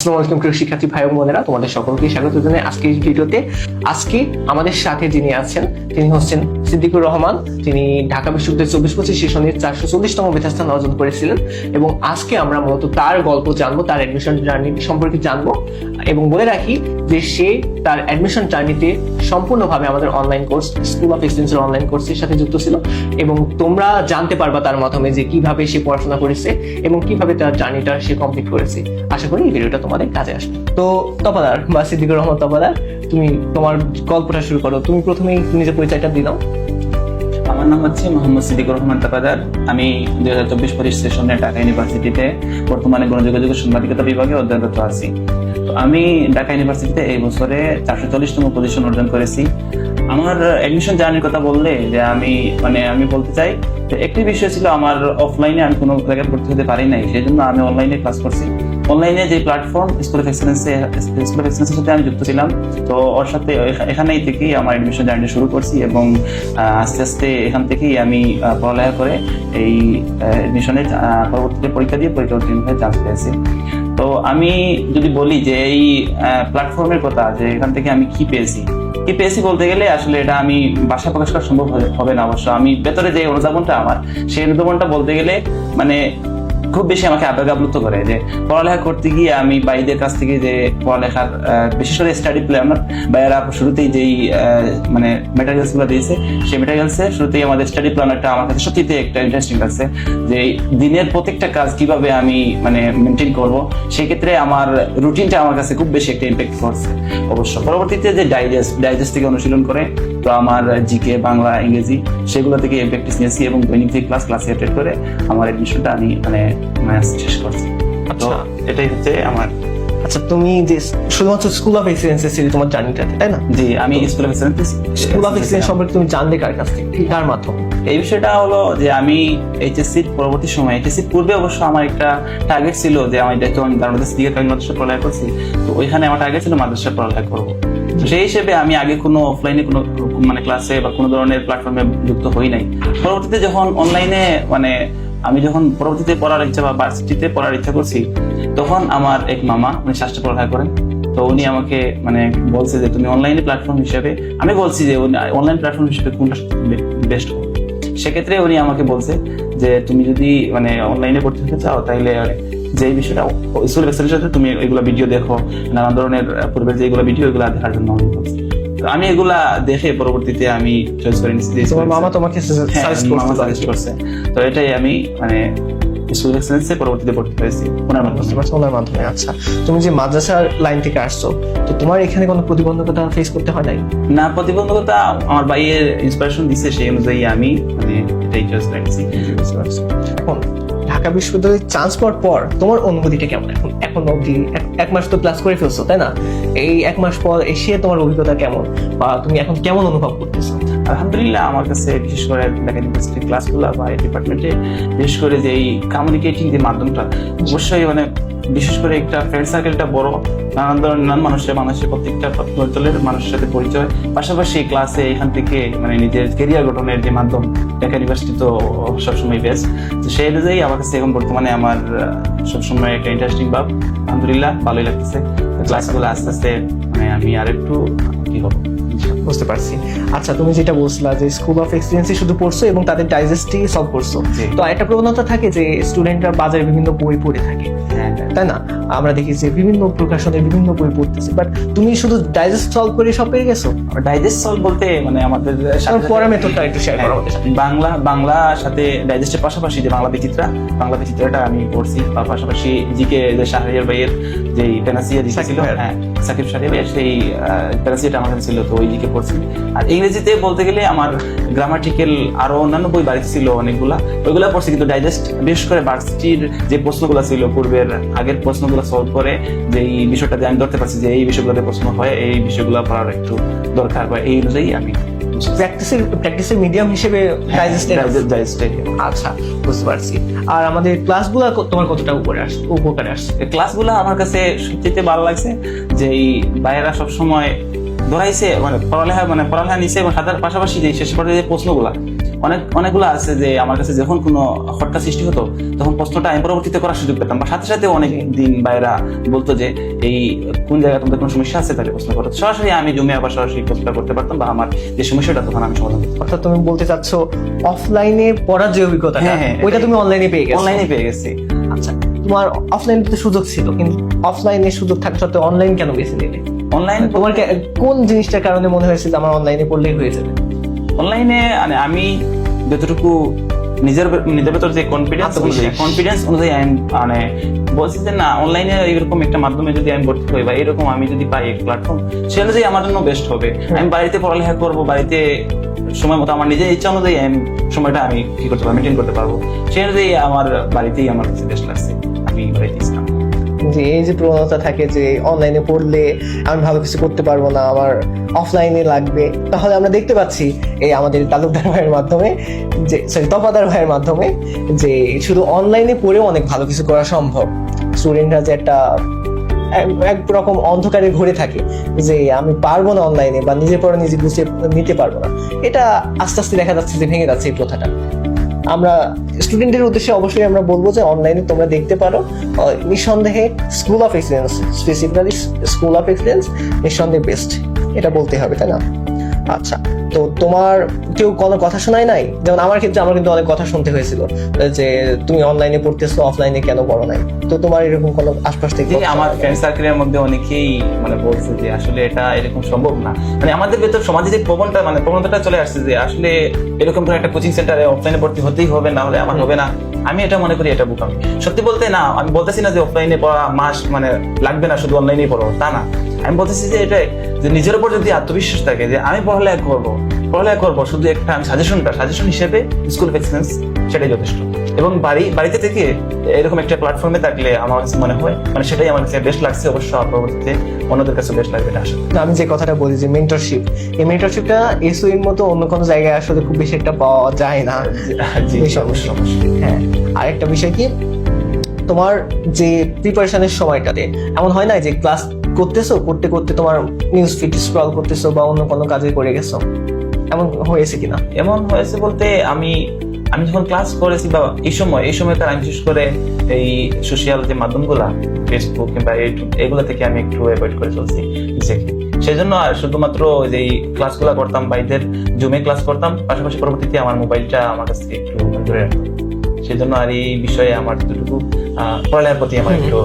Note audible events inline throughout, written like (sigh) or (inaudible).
আসসালামু আলাইকুম প্রিয় শিক্ষার্থী ভাই বোনেরা, তোমাদের সকলকে স্বাগত জানাই আজকে এই ভিডিওতে। আজকে আমাদের সাথে যিনি আছেন, তিনি হচ্ছেন সিদ্দিকুর রহমান। তিনি ঢাকা বিশ্ববিদ্যালয়ের চব্বিশ পঁচিশ সেশনের চারশো চল্লিশতম মেধাস্থান অর্জন করেছিলেন এবং আজকে আমরা মূলত তার গল্প জানব, তার অ্যাডমিশন জার্নি সম্পর্কে জানব এবং বলে রাখি যে সে তার অ্যাডমিশন জার্নিতে সম্পূর্ণভাবে আমাদের অনলাইন কোর্স স্কুল অফ এক্সিলেন্সের অনলাইন কোর্সের সাথে যুক্ত ছিল এবং তোমরা জানতে পারবা তার মাধ্যমে যে কীভাবে সে পড়াশোনা করেছে এবং কীভাবে তার জার্নিটা সে কমপ্লিট করেছে। আশা করি এই ভিডিওটা তোমাদের কাজে আসবে। তো তপাদার বা সিদ্দিকুর রহমান তপাদার তুমি তোমার গল্পটা শুরু করো। তুমি প্রথমেই নিজের পরিচয়টা দাও আমার নাম হচ্ছে মোহাম্মদ সিদ্দিকুর রহমান তাপাদার আমি দুই হাজার চব্বিশ পঁচিশ সেশনে ঢাকা ইউনিভার্সিটিতে বর্তমানে গণযোগাযোগ সাংবাদিকতা বিভাগে অধ্যয়নরত আছি। তো আমি ঢাকা ইউনিভার্সিটিতে এই বছরে চারশো চল্লিশতম পজিশন অর্জন করেছি। আমার অ্যাডমিশন জার্নির কথা বললে যে আমি মানে আমি বলতে চাই একটি বিষয় ছিল আমার অফলাইনে আমি কোনো জায়গায় ভর্তি হতে পারি নাই, সেই জন্য আমি অনলাইনে ক্লাস করছি। অনলাইনে যে প্ল্যাটফর্ম স্কুল অফ এক্সেলেন্সে স্কুল অফ এক্সেলেন্সের সাথে আমি যুক্ত ছিলাম। তো ওর সাথে এখানেই থেকেই আমার এডমিশন জার্নি শুরু করছি এবং আস্তে আস্তে এখান থেকেই আমি পড়ালেখা করে এই এডমিশনের পরবর্তীতে পরীক্ষা দিয়ে পরীক্ষা উত্তীর্ণ হয়ে চান্স পেয়েছি। তো আমি যদি বলি যে এই প্ল্যাটফর্মের কথা, যে এখান থেকে আমি কি পেয়েছি? কি পেয়েছি বলতে গেলে আসলে এটা আমি বাসা প্রকাশ করা সম্ভব হবে- না। অবশ্য আমি ভেতরে যে অনুধাবনটা আমার, সেই অনুধাবনটা বলতে গেলে মানে খুব বেশি আমাকে আবেগ আপ্লুত করে যে পড়ালেখা করতে গিয়ে আমি বাইদের কাছ থেকে যে পড়ালেখার বিশেষ করে স্টাডি প্ল্যান বাইরা শুরুতেই যেই মানে ম্যাটেরিয়ালসগুলো দিয়েছে, সেই ম্যাটেরিয়ালস এ শুরুতেই আমাদের স্টাডি প্ল্যানারটা আমার কাছে সত্যিতে একটা ইন্টারেস্টিং লাগছে যে দিনের প্রত্যেকটা কাজ কীভাবে আমি মানে মেনটেন করব সেক্ষেত্রে আমার রুটিনটা আমার কাছে খুব বেশি একটা ইম্প্যাক্ট করছে অবশ্য। পরবর্তীতে যে ডাইজেস্ট ডাইজেস্ট থেকে অনুশীলন করে তো আমার জিকে বাংলা ইংরেজি সেগুলো থেকে প্র্যাকটিস নিয়েছি এবং দৈনিক যে ক্লাস ক্লাসে অ্যাটেন্ড করে আমার এডমিশনটা আমি মানে শেষ করছি। তো আচ্ছা এটাই হচ্ছে আমার আচ্ছা তুমি যে শুধুমাত্র স্কুল অফ এক্সিলেন্সের ছিল তোমার জার্নিটাতে তাই না? জি আমি school of excellence school of excellence সম্পর্কে তুমি জানলে কার কাছ থেকে কার মাধ্যমে? এই বিষয়টা হলো যে আমি এইচএসসির পরবর্তী সময় এইচএসসির পূর্বে অবশ্য আমার একটা টার্গেট ছিল যে আমি যেহেতু আমি বাংলাদেশ দিকে আমি মাদ্রাসা পড়ালেখা করছি তো ওইখানে আমার টার্গেট ছিল মাদ্রাসা পড়ালেখা করব। সেই হিসেবে আমি আগে কোনো অফলাইনে কোনো মানে ক্লাসে বা কোনো ধরনের প্ল্যাটফর্মে যুক্ত হই নাই। পরবর্তীতে যখন অনলাইনে মানে আমি যখন পরবর্তীতে পড়ার ইচ্ছা বা ভার্সিটিতে পড়ার ইচ্ছা করছি তখন আমার এক মামা উনি শাস্ত্র পড়ালেখা করেন। তো উনি আমাকে মানে বলছে যে তুমি অনলাইনে প্ল্যাটফর্ম হিসেবে আমি বলছি যে অনলাইন প্ল্যাটফর্ম হিসেবে কোনটা বেস্ট সেক্ষেত্রে উনি আমাকে বলছে যে তুমি যদি মানে অনলাইনে ভর্তি হতে চাও তাহলে যে বিষয়টা স্কুল ওয়েবসাইটের সাথে তুমি এগুলো ভিডিও দেখো নানান ধরনের পূর্বের যে এগুলো ভিডিও এগুলো দেখার জন্য আমি বলছি। আমি এগুলা দেখে পরবর্তীতে আমি চয়েস করে নিচ্ছি মামা তোমাকে হ্যাঁ, সাজেস্ট suggest করছে। তো এটাই আমি মানে স্কুল এক্সেলেন্সে পরবর্তীতে ভর্তি হয়েছি ওনার মাধ্যমে। পারছ ওনার মাধ্যমে আচ্ছা। তুমি যে মাদ্রাসার লাইন থেকে আসছো তো তোমার এখানে কোনো প্রতিবন্ধকতা ফেস করতে হয় নাই? না প্রতিবন্ধকতা আমার ভাইয়ের ইন্সপিরেশন দিচ্ছে সেই অনুযায়ী আমি মানে এটাই জাস্ট রাখছি এখন ঢাকা বিশ্ববিদ্যালয়ে চান্স পাওয়ার পর তোমার অনুভূতিটা কেমন এখন? এখন অবধি এক- মাস তো ক্লাস করে ফেলছো, তাই না? এই এক মাস পর এসে তোমার অভিজ্ঞতা কেমন? বা তুমি এখন কেমন অনুভব করতেছো? আলহামদুলিল্লাহ, আমার কাছে বিশেষ করে ঢাকা ইউনিভার্সিটির ক্লাসগুলো বা এই ডিপার্টমেন্টে বিশেষ করে যে এই কমিউনিকেটিং যে মাধ্যমটা, অবশ্যই মানে বিশেষ করে একটা ফ্রেন্ড সার্কেলটা বড় নানান ধরনের নানান মানুষের মানুষের প্রত্যেকটা অঞ্চলের মানুষের সাথে পরিচয়। পাশাপাশি ক্লাসে এখান থেকে মানে নিজের কেরিয়ার গঠনের যে মাধ্যম ঢাকা ইউনিভার্সিটি তো সবসময় বেস্ট তো সেই অনুযায়ী আমার কাছে এখন বর্তমানে আমার সবসময় একটা ইন্টারেস্টিং ভাব। আলহামদুলিল্লাহ ভালোই লাগতেছে। ক্লাসগুলো আস্তে আস্তে মানে আমি আর একটু কি হব বুঝতে পারছি। আচ্ছা তুমি যেটা বলছিলা যে স্কুল অফ এক্সপিরিয়েন্সে শুধু পড়ছো এবং তাদের ডাইজেস্টই সলভ করছ। তো একটা প্রবণতা থাকে যে স্টুডেন্টরা বাজারে বিভিন্ন বই পড়ে থাকে। হ্যাঁ তাই না আমরা দেখি যে বিভিন্ন প্রকাশনের বিভিন্ন বই পড়তেছে বাট তুমি শুধু ডাইজেস্ট সলভ করে সব পেয়ে গেছো ডাইজেস্ট সলভ বলতে মানে আমাদের সাথে পড়া মেথডটা একটু শেয়ার করো। হ্যাঁ, বাংলা বাংলা সাথে ডাইজেস্টের পাশাপাশি যে বাংলা বিচিত্রা বাংলা বিচিত্রাটা আমি পড়ছি তার পাশাপাশি জিকে যে শাহরিয়ার ভাইয়ের যে পেনাসিয়া জিকে ছিল। হ্যাঁ সাকিব শাহরিয়ার সেই পেনাসিয়াটা আমার কাছে ছিল তো ওই জিকে পড়ছি আর ইংরেজিতে বলতে গেলে আমার গ্রামাটিক্যাল আরও অন্যান্য বই বাড়িতে ছিল অনেকগুলা ওইগুলা পড়ছি কিন্তু ডাইজেস্ট বিশেষ করে ভার্সিটির যে প্রশ্নগুলো ছিল পূর্বের আগের প্রশ্নগুলো সলভ করে যে এই বিষয়টা দিয়ে আমি ধরতে পারছি যে এই বিষয়গুলোতে প্রশ্ন হয় এই বিষয়গুলো পড়ার একটু দরকার বা এই অনুযায়ী আমি প্র্যাকটিসের প্র্যাকটিসের মিডিয়াম হিসেবে আচ্ছা বুঝতে পারছি। আর আমাদের ক্লাসগুলো তোমার কতটা উপরে আসছে উপকারে আসছে? ক্লাসগুলো আমার কাছে সবচেয়ে ভালো লাগছে যে এই বাইরেরা সবসময় ধরাইছে মানে পড়ালেখা মানে পড়ালেখা নিছে এবং সাঁতার পাশাপাশি যে শেষ পর্যায়ে যে প্রশ্নগুলা অনেক অনেকগুলো আছে যে আমার কাছে যখন কোনো হটকা সৃষ্টি হতো তখন প্রশ্নটা আমি পরবর্তীতে করার সুযোগ পেতাম। বা সাথে সাথে অনেক দিন বাইরা বলতো যে এই কোন জায়গায় তোমাদের কোনো সমস্যা আছে? তাহলে প্রশ্ন করো সরাসরি আমি জমে আবার সরাসরি প্রশ্নটা করতে পারতাম বা আমার যে সমস্যাটা তখন আমি সমাধান করতে অর্থাৎ তুমি বলতে চাচ্ছ অফলাইনে পড়ার যে অভিজ্ঞতা হ্যাঁ, হ্যাঁ, ওইটা তুমি অনলাইনে পেয়ে গেছো। অনলাইনে পেয়ে গেছি। আচ্ছা তোমার অফলাইনে তো সুযোগ ছিল কিন্তু অফলাইনে সুযোগ থাকা সত্ত্বেও অনলাইন কেন বেছে নিলে? অনলাইন তোমার কোন জিনিসটার কারণে মনে হয়েছে যে আমার অনলাইনে পড়লেই হয়ে যাবে? অনলাইনে মানে আমি যতটুকু নিজের নিজের ভেতর যে কনফিডেন্স। অনুযায়ী কনফিডেন্স অনুযায়ী আমি মানে বলছি যে না অনলাইনে এরকম একটা মাধ্যমে যদি আমি ভর্তি হই বা এরকম আমি যদি পাই প্ল্যাটফর্ম সে অনুযায়ী আমার জন্য বেস্ট হবে। আমি বাড়িতে পড়ালেখা করব বাড়িতে সময় মতো আমার নিজের ইচ্ছা অনুযায়ী আমি সময়টা আমি কি করতে পারব মেনটেন করতে পারব। সেই অনুযায়ী আমার বাড়িতেই আমার কাছে বেস্ট লাগছে। আমি বাড়িতে ছিলাম। যে এই যে প্রবণতা থাকে যে অনলাইনে পড়লে আমি ভালো কিছু করতে পারব না, আমার অফলাইনে লাগবে, তাহলে আমরা দেখতে পাচ্ছি এই আমাদের তালুকদার ভাইয়ের মাধ্যমে যে সরি তপাদার ভাইয়ের মাধ্যমে যে শুধু অনলাইনে পড়েও অনেক ভালো কিছু করা সম্ভব। স্টুডেন্টরা যে একটা এক- একরকম অন্ধকারে ঘুরে থাকে যে আমি পারব না অনলাইনে বা নিজের পড়া নিজে বুঝে নিতে পারব না। এটা আস্তে আস্তে দেখা যাচ্ছে যে ভেঙে যাচ্ছে এই প্রথাটা। আমরা স্টুডেন্টদের উদ্দেশ্যে অবশ্যই আমরা বলব যে অনলাইনে তোমরা দেখতে পারো নিঃসন্দেহে school of excellence specifically school of excellence নিঃসন্দেহে বেস্ট এটা বলতে হবে, তাই না? আচ্ছা তো তোমার কেউ কোনো কথা শোনায় নাই? যেমন আমার ক্ষেত্রে আমার কিন্তু অনেক কথা শুনতে হয়েছিল যে তুমি অনলাইনে পড়তেছো অফলাইনে কেন পড়ো নাই? তো তোমার এরকম কোনো আশপাশ থেকে আমার ফ্রেন্ড সার্কেলের মধ্যে অনেকেই মানে বলছে যে আসলে এটা এরকম সম্ভব না। মানে আমাদের ভেতর সমাজে যে প্রবণতা মানে প্রবণতাটা চলে আসছে যে আসলে এরকম ধর একটা কোচিং সেন্টারে অফলাইনে ভর্তি হতেই হবে না হলে আমার হবে না। আমি এটা মনে করি এটা বুকামি। সত্যি বলতে না আমি বলতেছি না যে অফলাইনে পড়া মাস মানে লাগবে না শুধু অনলাইনেই পড়ো তা না। আমি বলতেছি যে এটা যে নিজের উপর যদি আত্মবিশ্বাস থাকে যে আমি পড়ালেখা করব পড়ালেখা করব শুধু একটা আমি সাজেশনটা সাজেশন হিসেবে স্কুল অফ এক্সেলেন্স সেটাই যথেষ্ট। এবং বাড়ি বাড়িতে থেকে এরকম একটা প্ল্যাটফর্মে থাকলে আমার কাছে মনে হয় মানে সেটাই আমার কাছে বেস্ট লাগছে অবশ্য পরবর্তীতে অন্যদের কাছে বেস্ট লাগবে এটা করি। আমি যে কথাটা বলি যে মেন্টরশিপ এই মেন্টরশিপটা এসও এর মতো অন্য কোনো জায়গায় আসলে খুব বেশি একটা পাওয়া যায় না। (laughs) জি বেশি অবশ্যই অবশ্যই। হ্যাঁ আরেকটা বিষয় কি? তোমার যে প্রিপারেশনের সময়টাতে এমন হয় না যে ক্লাস করতেছো? করতে করতে তোমার নিউজ ফিড স্ক্রল করতেছো বা অন্য কোনো কাজে করে গেছো? এমন হয়েছে কিনা? এমন হয়েছে বলতে আমি আমি যখন ক্লাস করেছি বা এই সময়, এই সময়কার আমি বিশেষ করে এই সোশ্যাল যে মাধ্যমগুলা ফেসবুক কিংবা ইউটিউব এগুলো থেকে আমি একটু অ্যাভয়েড করে চলছি সেই জন্য আর শুধুমাত্র যে ক্লাসগুলো করতাম বাইদের জুমে ক্লাস করতাম, পাশাপাশি পরবর্তীতে আমার মোবাইলটা আমার কাছ থেকে একটু দূরে রাখতাম। সেই জন্য আর এই বিষয়ে আমার যতটুকু পড়ালেখার প্রতি আমার একটু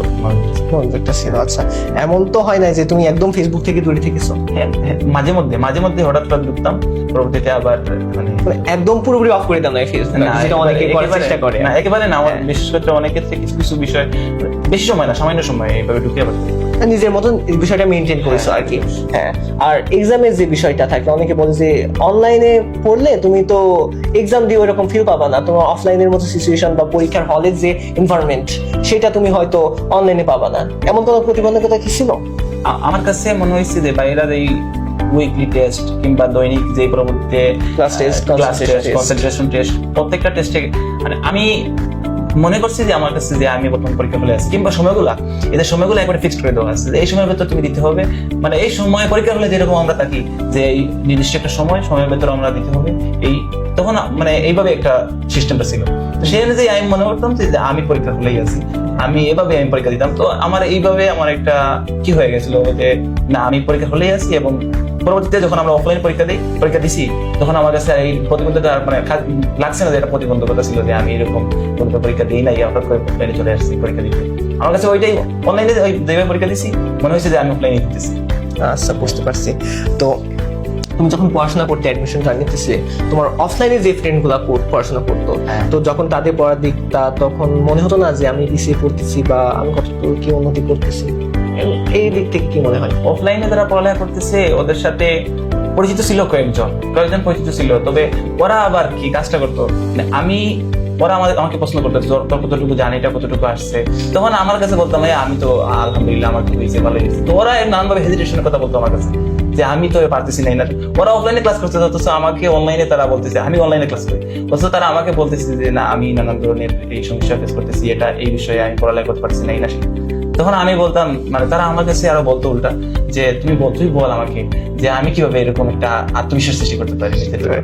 ছিল। মনোযোগটা ছিল আচ্ছা এমন তো হয় না যে তুমি একদম ফেসবুক থেকে দূরে থেকেছো হ্যাঁ, হ্যাঁ, মাঝে মধ্যে মাঝে মধ্যে হঠাৎ হঠাৎ ঢুকতাম পরবর্তীতে আবার মানে মানে একদম পুরোপুরি অফ করে দাও না ফেসবুক অনেকে করার চেষ্টা করে না একেবারে না আমার হ্যাঁ। বিশেষ করে ক্ষেত্রে কিছু কিছু বিষয় বেশি সময় না সামান্য সময় এইভাবে ঢুকে আবার নিজের মতন বিষয়টা মেনটেন করেছ আর কি। হ্যাঁ আর এক্সামের যে বিষয়টা থাকে অনেকে বলে যে অনলাইনে পড়লে তুমি তো এক্সাম দিয়ে ওরকম ফিল পাবা না। তোমার অফলাইনের মতো সিচুয়েশন বা পরীক্ষার হলের যে এনভায়রনমেন্ট সেটা তুমি হয়তো অনলাইনে পাবা না। এমন কোনো প্রতিবন্ধকতা কি ছিল? আমার কাছে মনে হয়েছে যে বাইরের এই উইকলি টেস্ট কিংবা দৈনিক যে পরবর্তীতে Class test, class test concentration test প্রত্যেকটা টেস্টে মানে আমি মনে করছি যে আমার কাছে যে আমি বর্তমান পরীক্ষা হলে আছি। কিংবা সময়গুলা, এদের সময়গুলো একবারে ফিক্সড করে দেওয়া আছে। যে এই সময়ের ভেতর তুমি দিতে হবে। মানে এই সময় পরীক্ষা হলে যেরকম আমরা থাকি, যে এই নির্দিষ্ট একটা সময়, সময়ের ভেতর আমরা দিতে হবে। এই তখন মানে এইভাবে একটা সিস্টেমটা ছিল। তো সেই অনুযায়ী আমি মনে করতাম যে আমি পরীক্ষা হলেই আছি। আমি এভাবে আমি পরীক্ষা দিতাম। তো আমার এইভাবে আমার একটা কি হয়ে গেছিল যে, না, আমি পরীক্ষা হলেই আছি এবং পরবর্তীতে যখন আমরা অফলাইন পরীক্ষা দিই পরীক্ষা দিছি তখন আমার কাছে এই প্রতিবন্ধকতা মানে লাগছে না যে এটা প্রতিবন্ধকতা ছিল যে আমি এরকম কোনো পরীক্ষা দিই নাই হঠাৎ করে অফলাইনে চলে আসছি পরীক্ষা দিতে। আমার কাছে ওইটাই অনলাইনে ওই যেভাবে পরীক্ষা দিছি মনে হয়েছে যে আমি অফলাইনে দিতেছি। আচ্ছা বুঝতে পারছি। তো তুমি যখন পড়াশোনা করতে অ্যাডমিশন নিতেছিলে তোমার অফলাইনে যে ফ্রেন্ডগুলা পড়াশোনা করতো হ্যাঁ। তো যখন তাদের পড়ার দিকটা তখন মনে হতো না যে আমি পিছিয়ে পড়তেছি বা আমি কতটুকু কি উন্নতি করতেছি? এই- দিক থেকে কি মনে হয়? অফলাইনে যারা পড়ালেখা করতেছে ওদের সাথে পরিচিত ছিল কয়েকজন কয়েকজন পরিচিত ছিল তবে ওরা আবার কি কাজটা করতো? মানে আমি ওরা আমাদের আমাকে প্রশ্ন করতো তোর কতটুকু জানি এটা কতটুকু আসছে? তখন আমার কাছে বলতাম "এই, আমি তো আলহামদুলিল্লাহ আমার তো হয়েছে ভালো হয়েছে। তো ওরা নানানভাবে হেজিটেশনের কথা বলতো আমার কাছে যে আমি তো পারতেছি না না ওরা অফলাইনে ক্লাস করতে অথচ আমাকে অনলাইনে তারা বলতেছে আমি অনলাইনে ক্লাস করি। অথচ তারা আমাকে বলতেছে যে না আমি নানান ধরনের এই সমস্যা ফেস করতেছি এটা এই বিষয়ে আমি পড়ালেখা করতে পারছি না এই না। তখন আমি বলতাম মানে তারা আমার কাছে আরও বলতো উল্টা যে তুমি তুই বল আমাকে যে আমি কীভাবে এরকম একটা আত্মবিশ্বাস সৃষ্টি করতে পারি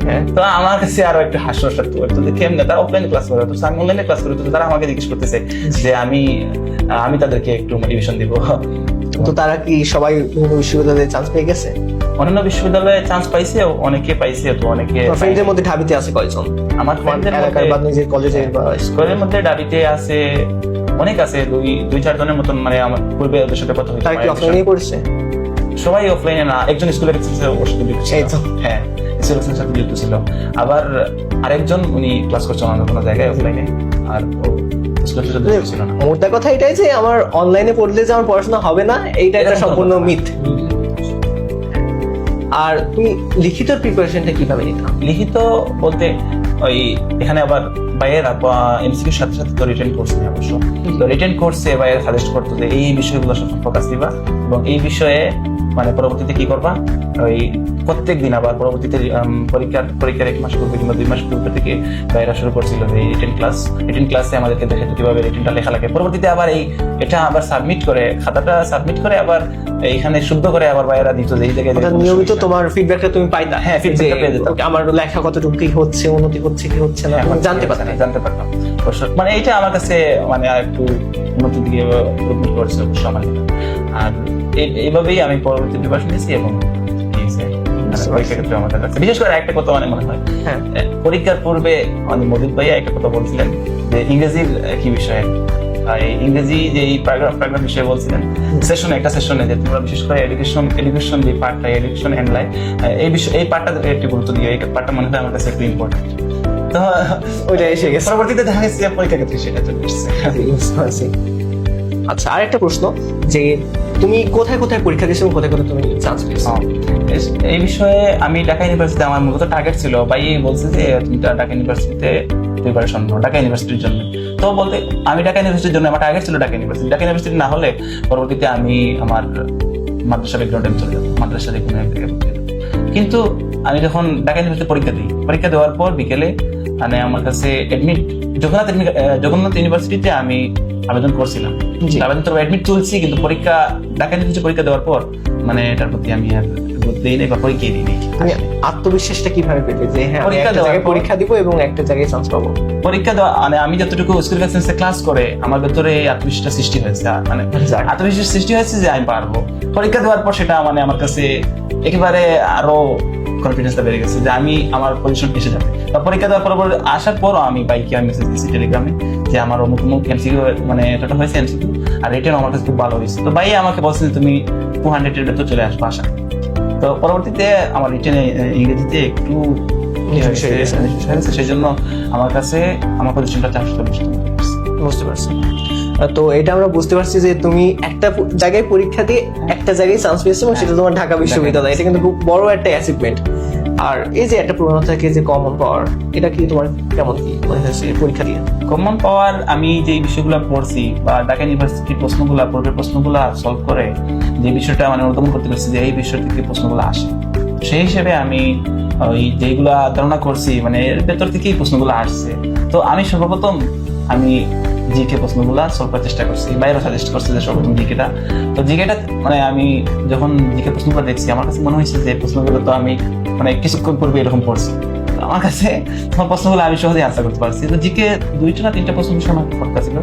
হ্যাঁ। তো আমার কাছে আরও একটা হাস্যরস লাগতো তো যে কেমনে তারা অফলাইনে ক্লাস করে তো আমি অনলাইনে ক্লাস করি তারা আমাকে জিজ্ঞেস করতেছে যে আমি আমি তাদেরকে একটু মোটিভেশন দিব। তো তারা কি সবাই বিভিন্ন বিশ্ববিদ্যালয়ে চান্স পেয়ে গেছে? অন্যান্য বিশ্ববিদ্যালয়ে চান্স পাইছে অনেকে পাইছে তো অনেকে ফ্রেন্ডের মধ্যে ঢাবিতে আছে কয়জন? আমার তোমার ফ্রেন্ডদের এলাকার বা নিজের কলেজের বা স্কুলের মধ্যে ডাবিতে আছে অনেক আছে দুই দুই চারজনের মতন মানে আমার পূর্বে ওদের সাথে কথা হয়েছে তারা কি অফলাইনে পড়ছে? সবাই অফলাইনে না একজন স্কুলের ওর সাথে যুক্ত ছিল। হ্যাঁ স্কুলের সাথে যুক্ত ছিল। আবার আরেকজন উনি ক্লাস করছেন অন্য কোনো জায়গায় অফলাইনে আর মোটা কথা এটাই যে আমার অনলাইনে পড়লে যে আমার পড়াশোনা হবে না এইটা একটা সম্পূর্ণ মিথ আর তুমি লিখিত প্রিপারেশনটা কীভাবে নিতে লিখিত বলতে ওই এখানে আবার বাইরের এমসিকিউর সাথে সাথে তো রিটেন কোর্স নেই অবশ্য। তো রিটেন কোর্সে বাইরে সাজেস্ট করতো যে এই বিষয়গুলো সব ফোকাস দিবা এবং এই বিষয়ে মানে পরবর্তীতে কি করবা? ওই প্রত্যেক দিন আবার পরবর্তীতে পরীক্ষার পরীক্ষার এক মাস পূর্বে কিংবা দুই মাস পূর্বে থেকে বাইরে শুরু করছিল যে রিটেন ক্লাস রিটেন ক্লাসে আমাদেরকে দেখে কীভাবে রিটেনটা লেখা লাগে। পরবর্তীতে আবার এই এটা আবার সাবমিট করে খাতাটা সাবমিট করে আবার এইখানে শুদ্ধ করে আবার বাইরে দিত যে এই জায়গায় নিয়মিত। তোমার ফিডব্যাকটা তুমি পাইতা? হ্যাঁ, যে, পেয়ে যেতাম। আমার লেখা কতটুকু কি হচ্ছে উন্নতি হচ্ছে কি হচ্ছে না হ্যাঁ, জানতে হচ্ছে পারতা। না, জানতে পারতাম। অবশ্য মানে এইটা আমার কাছে মানে আর একটু উন্নতির দিকে করেছে অবশ্য আমার আর এই- এইভাবেই আমি পরবর্তী প্রিপারেশন নিয়েছি এবং এই যে, মানে বিশেষ করে একটা কথা মানে মনে হয় পরীক্ষার পূর্বে মজিদ ভাইয়া একটা কথা বলছিলেন যে ইংরেজির কি বিষয়ে। ইংরেজি যে এই প্যারাগ্রাফ প্যারাগ্রাফ বিষয়ে বলছিলেন সেশনে একটা সেশনে যে তোমরা বিশেষ করে এডুকেশন এডুকেশন যে পার্টটা এডুকেশন এন্ড লাইফ এই বিষয় এই পার্টটা একটু গুরুত্ব দিয়ে এই পার্টটা মনে হয় আমার কাছে একটু ইম্পর্টেন্ট তো ওইটা এসে গেছে। পরবর্তীতে দেখা গেছে পরীক্ষা ক্ষেত্রে সেটা চলে এসেছে। আচ্ছা আরেকটা প্রশ্ন, যে তুমি কোথায় কোথায় পরীক্ষা দিয়েছ এবং কোথায় কোথায় তুমি চান্স পেয়েছ। এই বিষয়ে আমি ঢাকা ইউনিভার্সিটিতে আমার মূলত টার্গেট ছিল ভাই বলছে যে তুমি ঢাকা ইউনিভার্সিটিতে প্রিপারেশন নাও ঢাকা ইউনিভার্সিটির জন্য তো বলতে, আমি ঢাকা ইউনিভার্সিটির জন্য আমার টার্গেট ছিল ঢাকা ইউনিভার্সিটি ঢাকা ইউনিভার্সিটি না হলে পরবর্তীতে আমি আমার মাদ্রাসা ব্যাকগ্রাউন্ডে আমি চলে যাব মাদ্রাসাতে কোনো। কিন্তু আমি যখন ঢাকা ইউনিভার্সিটি পরীক্ষা দিই, পরীক্ষা দেওয়ার পর বিকেলে মানে আমার কাছে এডমিট জগন্নাথ জগন্নাথ ইউনিভার্সিটিতে আমি আবেদন করছিলাম। আবেদন তো অ্যাডমিট চলছি কিন্তু পরীক্ষা ঢাকা ইউনিভার্সিটি পরীক্ষা দেওয়ার পর মানে এটার প্রতি আমি আর গুরুত্ব নাই বা পরীক্ষা দিই নাই। তুমি আত্মবিশ্বাসটা কীভাবে পেলে যে হ্যাঁ আমি একটা জায়গায় পরীক্ষা দিব এবং একটা জায়গায় চান্স পাবো? পরীক্ষা দেওয়া মানে আমি যতটুকু স্কুল লাইসেন্সে ক্লাস করে আমার ভেতরে সৃষ্টি হয়েছে মানে আত্মবিশ্বাস সৃষ্টি হয়েছে যে আমি পারব। পরীক্ষা দেওয়ার পর সেটা মানে আমার কাছে একেবারে আরও কনফিডেন্সটা বেড়ে গেছে যে আমি আমার পজিশন এসে যাবে। বা পরীক্ষা দেওয়ার পর পর আসার পরও আমি বাইকে আমি মেসেজ দিয়েছি টেলিগ্রামে যে আমার অমুক অমুক এমসিকিউ মানে এটা হয়েছে এমসিকিউ আর রিটেন আমার কাছে খুব ভালো হয়েছে। তো ভাই আমাকে বলছেন যে তুমি টু হান্ড্রেড এর তো চলে আসব করি। তো পরবর্তীতে আমার রিটেনে ইংরেজিতে একটু সেই জন্য আমার কাছে আমার পজিশনটা চারশো চল্লিশ বুঝতে পারছি। তো এটা আমরা বুঝতে পারছি যে তুমি একটা জায়গায় পরীক্ষা দিয়ে একটা জায়গায় চান্স পেয়েছ এবং সেটা তোমার ঢাকা বিশ্ববিদ্যালয়। এটা কিন্তু খুব বড় একটা অ্যাচিভমেন্ট আর এই যে একটা প্রবণতা থাকে যে কমন পাওয়ার এটা কি তোমার কেমন কি? মনে হয়েছে পরীক্ষা দিয়ে। কমন পাওয়ার আমি যে বিষয়গুলো পড়ছি বা ঢাকা ইউনিভার্সিটির প্রশ্নগুলো পূর্বের প্রশ্নগুলো সলভ করে যে বিষয়টা মানে অনুধাবন করতে পারছি যে এই বিষয় থেকে প্রশ্নগুলো আসে। সেই হিসেবে আমি ওই যেগুলা ধারণা করছি মানে এর ভেতর থেকেই প্রশ্নগুলো আসছে। তো আমি সর্বপ্রথম আমি জিকে প্রশ্নগুলো সলভ করার চেষ্টা করছি বাইরে সাজেস্ট করছে যে সর্বপ্রথম জিকেটা। তো জিকেটা মানে আমি যখন জিকে প্রশ্নগুলো দেখছি আমার কাছে মনে হয়েছে যে প্রশ্নগুলো তো আমি মানে কিছুক্ষণ পূর্বে এরকম পড়ছি। আমার কাছে তোমার প্রশ্নগুলো আমি সহজেই আনসার করতে পারছি। তো জিকে দুইটা না তিনটা প্রশ্ন বিষয় আমার পড়তে ছিল।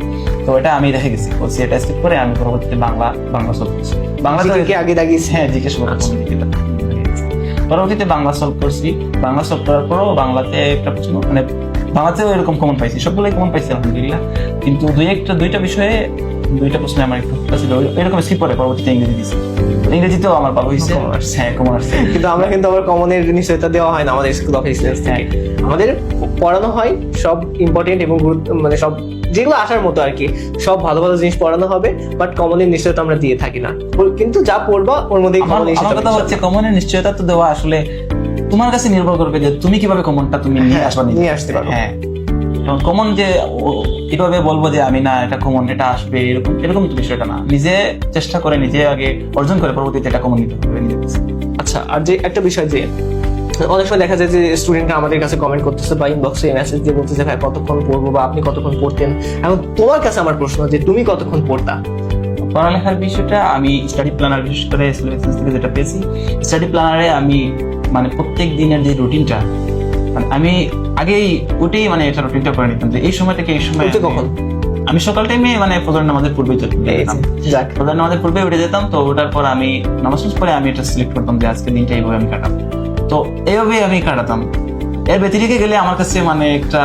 তো এটা আমি রেখে গেছি। বলছি এটা স্কিপ করে আমি পরবর্তীতে বাংলা বাংলা সলভ করছি। বাংলা জিকে আগে দাগিয়েছে। হ্যাঁ জিজ্ঞেস করব আচ্ছা। পরবর্তীতে বাংলা সলভ করছি। বাংলা সলভ করার পরও বাংলাতে একটা প্রশ্ন মানে বাংলাতেও এরকম কমন পাইছি। সবগুলোই কমন পাইছি আলহামদুলিল্লাহ। কিন্তু দুই একটা দুইটা বিষয়ে দুইটা প্রশ্নে আমার একটু ছিল। এরকম স্কিপ করে পরবর্তীতে ইংরেজি দিয়েছি ইংরেজিতেও আমার ভালো হয়েছে। হ্যাঁ কমন আসছে কিন্তু আমরা কিন্তু আবার কমনের নিশ্চয়তা দেওয়া হয় না আমাদের স্কুল অফ এক্সেলেন্স থেকে। আমাদের পড়ানো হয় সব ইম্পর্টেন্ট এবং গুরুত্ব মানে সব যেগুলো আসার মতো আর কি সব ভালো ভালো জিনিস পড়ানো হবে বাট কমনের নিশ্চয়তা আমরা দিয়ে থাকি না। কিন্তু যা পড়বা ওর মধ্যে আমার আমার কথা হচ্ছে কমনের নিশ্চয়তা তো দেওয়া আসলে তোমার কাছে নির্ভর করবে যে তুমি কীভাবে কমনটা তুমি নিয়ে হ্যাঁ, আসবা নিয়ে আসতে পারো। হ্যাঁ। কমন যে এভাবে বলব যে আমি না এটা কমন এটা আসবে এরকম এরকম তো বিষয়টা না। নিজে চেষ্টা করে নিজে আগে অর্জন করে পরবর্তীতে এটা কমন নিতে হবে নিজের। আচ্ছা আর যে একটা বিষয় যে অনেক সময় দেখা যায় যে স্টুডেন্টরা আমাদের কাছে কমেন্ট করতেছে বা ইনবক্সে মেসেজ দিয়ে বলতেছে ভাই কতক্ষণ পড়ব বা আপনি কতক্ষণ পড়তেন? এখন তোমার কাছে আমার প্রশ্ন যে তুমি কতক্ষণ পড়তা? পড়ালেখার বিষয়টা আমি স্টাডি প্ল্যানার বিশেষ করে থেকে যেটা পেয়েছি স্টাডি প্ল্যানারে আমি মানে প্রত্যেক দিনের যে রুটিনটা মানে আমি আগেই ওটাই মানে এটা রুটিনটা করে নিতাম যে এই সময় থেকে এই সময় কখন? আমি সকাল টাইমে মানে ফজর নামাজের পূর্বে ফজর নামাজের পূর্বে উঠে যেতাম তো ওটার পর আমি নামাজ করে আমি এটা সিলেক্ট করতাম যে আজকে দিনটা এইভাবে আমি কাটাবো। তো এইভাবে আমি কাটাতাম। এর ব্যতিরেকে গেলে আমার কাছে মানে একটা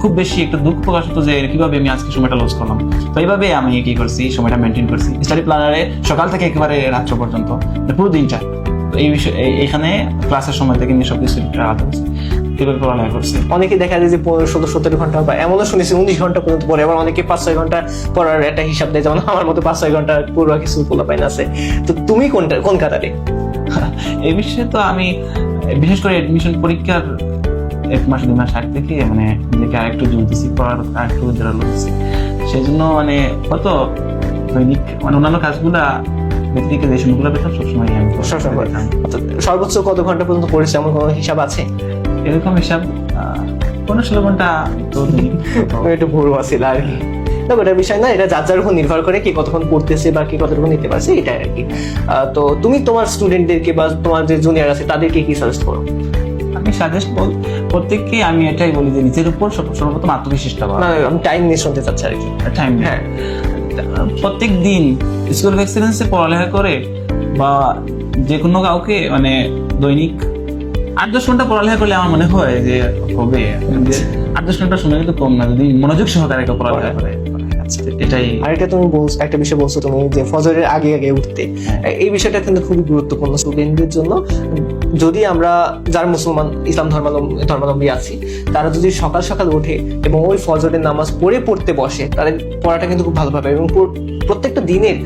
খুব বেশি একটা দুঃখ প্রকাশ হতো যে কীভাবে আমি আজকে সময়টা লস করলাম। তো এইভাবে আমি কি করছি সময়টা মেনটেন করছি। স্টাডি প্ল্যানারে সকাল থেকে একেবারে রাত্র পর্যন্ত মানে পুরো দিনটা। এই বিষয় এখানে ক্লাসের সময় থেকে নিয়ে সবকিছু আলাদা হচ্ছে কীভাবে পড়ালেখা করছি? অনেকে দেখা যায় যে পনেরো ষোলো সতেরো ঘণ্টা বা এমনও শুনেছি উনিশ ঘণ্টা পর্যন্ত পড়ে আবার অনেকে পাঁচ ছয় ঘণ্টা পড়ার একটা হিসাব দেয় যেমন আমার মতো পাঁচ ছয় ঘণ্টা পুরো কিছু পোলা পাইন আছে। তো তুমি কোনটা কোন কাতারে (laughs) এই বিষয়ে তো আমি বিশেষ করে এডমিশন পরীক্ষার এক মাস দুই মাস আগ থেকে মানে নিজেকে আরেকটু জোর দিচ্ছি পড়ার আরেকটু জোরালো দিচ্ছি সেই জন্য মানে কত দৈনিক মানে অন্যান্য কাজগুলা পেতাম সবসময় আমি সর্বোচ্চ কত ঘণ্টা পর্যন্ত পড়েছে এমন কোনো হিসাব আছে? এরকম হিসাব পনেরো ষোলো ঘণ্টা তো (laughs) একটু ভুল আছিল আর কি। না ওটার বিষয় না এটা যার যার উপর নির্ভর করে কে কতক্ষণ পড়তেছে বা কে কতটুকু নিতে পারছে এটাই আর কি। তো তুমি তোমার স্টুডেন্টদেরকে বা তোমার যে জুনিয়র আছে তাদেরকে কি সাজেস্ট করো? আমি সাজেস্ট বল প্রত্যেককে আমি এটাই বলি যে নিজের উপর সর্ব- সর্বপ্রথম আত্মবিশ্বাসটা আমি টাইম নিয়ে শুনতে চাচ্ছি আর কি। টাইম হ্যাঁ। প্রত্যেক দিন স্কুল অফ এক্সেলেন্সে পড়ালেখা করে বা যে কোনো কাউকে মানে দৈনিক আট দশ ঘণ্টা পড়ালেখা করলে আমার মনে হয় যে হবে। আট দশ ঘণ্টা সময় কিন্তু কম না, যদি মনোযোগ সহকারে পড়ালেখা করে। এটাই আরেকটা তুমি বলছো একটা বিষয় বলছো তুমি যে ফজরের আগে আগে উঠতে। হ্যাঁ। এই বিষয়টা কিন্তু খুবই গুরুত্বপূর্ণ স্টুডেন্টদের জন্য। যদি আমরা যার মুসলমান ইসলাম ধর্মাবলম্বী ধর্মাবলম্বী আছি তারা যদি সকাল সকাল ওঠে এবং ওই ফজরের নামাজ পড়ে পড়তে বসে তাদের পড়াটা কিন্তু খুব ভালোভাবে এবং প্রত্যেকটা দিনের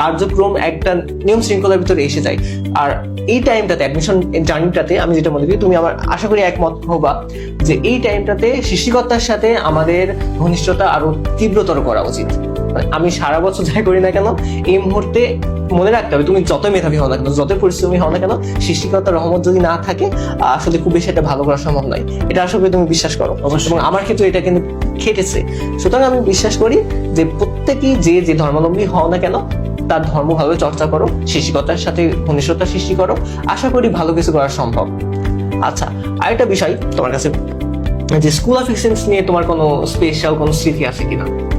কার্যক্রম একটা নিয়ম শৃঙ্খলার ভিতরে এসে যায়। আর এই টাইমটাতে অ্যাডমিশন জার্নিটাতে আমি যেটা মনে করি তুমি আমার আশা করি একমত হবা যে এই টাইমটাতে সৃষ্টিকর্তার সাথে আমাদের ঘনিষ্ঠতা আরও তীব্রতর করা উচিত। মানে আমি সারা বছর যাই করি না কেন এই মুহূর্তে মনে রাখতে হবে তুমি যতই মেধাবী হও না কেন যতই পরিশ্রমী হও না কেন সৃষ্টিকর্তার রহমত যদি না থাকে আসলে খুব বেশি একটা ভালো করা সম্ভব নয়। এটা আসলে তুমি বিশ্বাস করো। এবং আমার ক্ষেত্রে এটা কিন্তু খেটেছে। সুতরাং আমি বিশ্বাস করি যে প্রত্যেকেই যে যে ধর্মাবলম্বী হও না কেন তার ধর্ম ভাবে চর্চা করো সৃষ্টিকর্তার সাথে ঘনিষ্ঠতা সৃষ্টি করো আশা করি ভালো কিছু করা সম্ভব। আচ্ছা আরেকটা বিষয় তোমার কাছে যে স্কুল অফ এক্সেলেন্স নিয়ে তোমার কোনো স্পেশাল কোনো স্মৃতি আছে কিনা?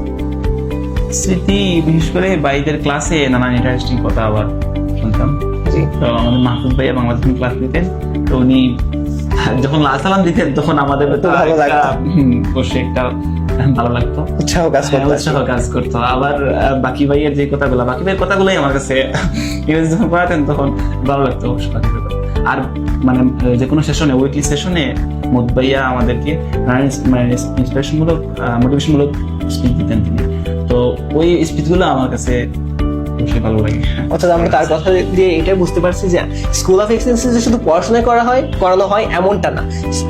স্মৃতি বিশেষ করে বাইদের ক্লাসে নানান ইন্টারেস্টিং কথা আবার শুনতাম তো আমাদের মাহফুজ ভাইয়া বাংলাদেশ ক্লাস দিতেন। তো উনি যখন লাল সালাম দিতেন তখন আমাদের ভালো লাগতো। বসে একটা ভালো লাগতো। উৎসাহ কাজ হ্যাঁ, করতে। উৎসাহ কাজ করতো। আবার বাকি ভাইয়ের যে কথাগুলো বাকি ভাইয়ের কথাগুলোই আমার কাছে (laughs) ইংরেজি যখন পড়াতেন তখন ভালো লাগতো অবশ্য বাকি আর মানে যে কোনো সেশনে উইকলি সেশনে মুদ ভাইয়া আমাদেরকে মানে ইন্সপিরেশনমূলক মোটিভেশনমূলক স্পিচ দিতেন তিনি। তো ওই স্পিচগুলো আমার কাছে অর্থাৎ আমরা তার কথা দিয়ে বুঝতে পারছি যে স্কুল অফ শুধু করা হয়, করানো হয় এমনটা না।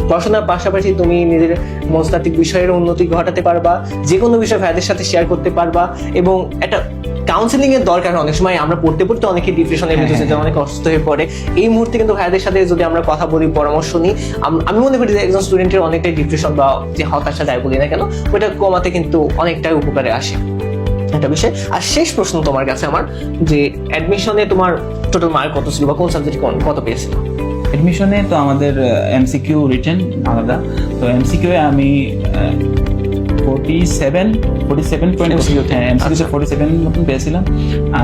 পড়াশোনার পাশাপাশি তুমি নিজের বিষয়ের উন্নতি ঘটাতে পারবা যে কোনো বিষয় ভাইদের সাথে শেয়ার করতে পারবা এবং একটা কাউন্সিলিং এর দরকার অনেক সময় আমরা পড়তে পড়তে অনেকে ডিপ্রেশনের ভিতরে হ্যাঁ, যে অনেক অসুস্থ হয়ে পড়ে। এই মুহূর্তে কিন্তু ভাইদের সাথে যদি আমরা কথা বলি পরামর্শ নিই আমি মনে করি যে একজন স্টুডেন্টের অনেকটাই ডিপ্রেশন বা যে হতাশা যাই বলি না কেন ওটা কমাতে কিন্তু অনেকটাই উপকারে আসে। একটা বিষয়। আর শেষ প্রশ্ন তোমার কাছে আমার যে অ্যাডমিশনে তোমার টোটাল মার্ক কত ছিল বা কোন সাবজেক্ট কত পেয়েছিল? এডমিশনে তো আমাদের এমসিকিউ রিটেন আলাদা। তো এমসিকিউ আমি forty seven forty seven point হ্যাঁ। ফোর্টি সেভেন মতন পেয়েছিলাম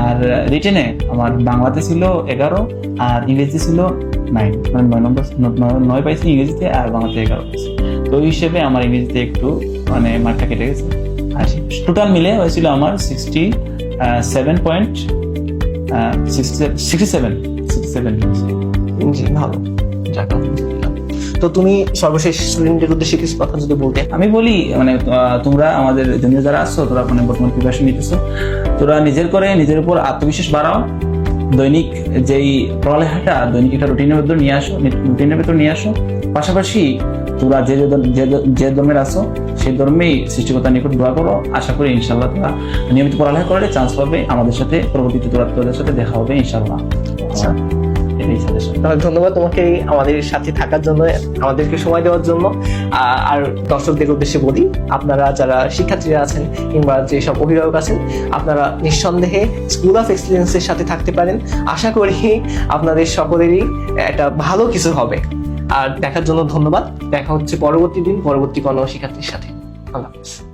আর রিটেনে আমার বাংলাতে ছিল এগারো, আর ইংরেজি ছিল নাইন মানে নয় নম্বর নয়- পাইছি ইংরেজিতে আর বাংলাতে এগারো তো ওই হিসেবে আমার ইংরেজিতে একটু মানে মার্কটা কেটে গেছে আর টোটাল মিলে হয়েছিল আমার sixty seven point sixty seven sixty seven জি, ভালো যাক। তো তুমি সর্বশেষ স্টুডেন্টের উদ্দেশ্যে কিছু কথা যদি বলতে। আমি বলি মানে তোমরা আমাদের জুনিয়র যারা আসছো তোরা মানে বর্তমান প্রিপারেশন নিতেছো তোরা নিজের করে নিজের উপর আত্মবিশ্বাস বাড়াও। দৈনিক যেই পড়ালেখাটা দৈনিক একটা রুটিনের ভিতর নিয়ে আসো রুটিনের ভিতর নিয়ে আসো। পাশাপাশি তোরা যে যে ধর- যে ধর- যে ধর্মের আসো সেই ধর্মেই সৃষ্টিকর্তার নিকট দোয়া করো। আশা করি ইনশাল্লাহ তোরা নিয়মিত পড়ালেখা করলে চান্স পাবে আমাদের সাথে পরবর্তীতে তোরা তোদের সাথে দেখা হবে ইনশাল্লাহ আচ্ছা। সাজেশন তাহলে ধন্যবাদ তোমাকে আমাদের সাথে থাকার জন্য, আমাদেরকে সময় দেওয়ার জন্য। আর দর্শকদের উদ্দেশ্যে বলি, আপনারা যারা শিক্ষার্থীরা আছেন কিংবা যেসব অভিভাবক আছেন, আপনারা নিঃসন্দেহে স্কুল অফ এক্সিলেন্সের সাথে থাকতে পারেন। আশা করি আপনাদের সকলেরই একটা ভালো কিছু হবে। আর দেখার জন্য ধন্যবাদ। দেখা হচ্ছে পরবর্তী দিন, পরবর্তী কোনো শিক্ষার্থীর সাথে। আল্লাহ হাফিজ।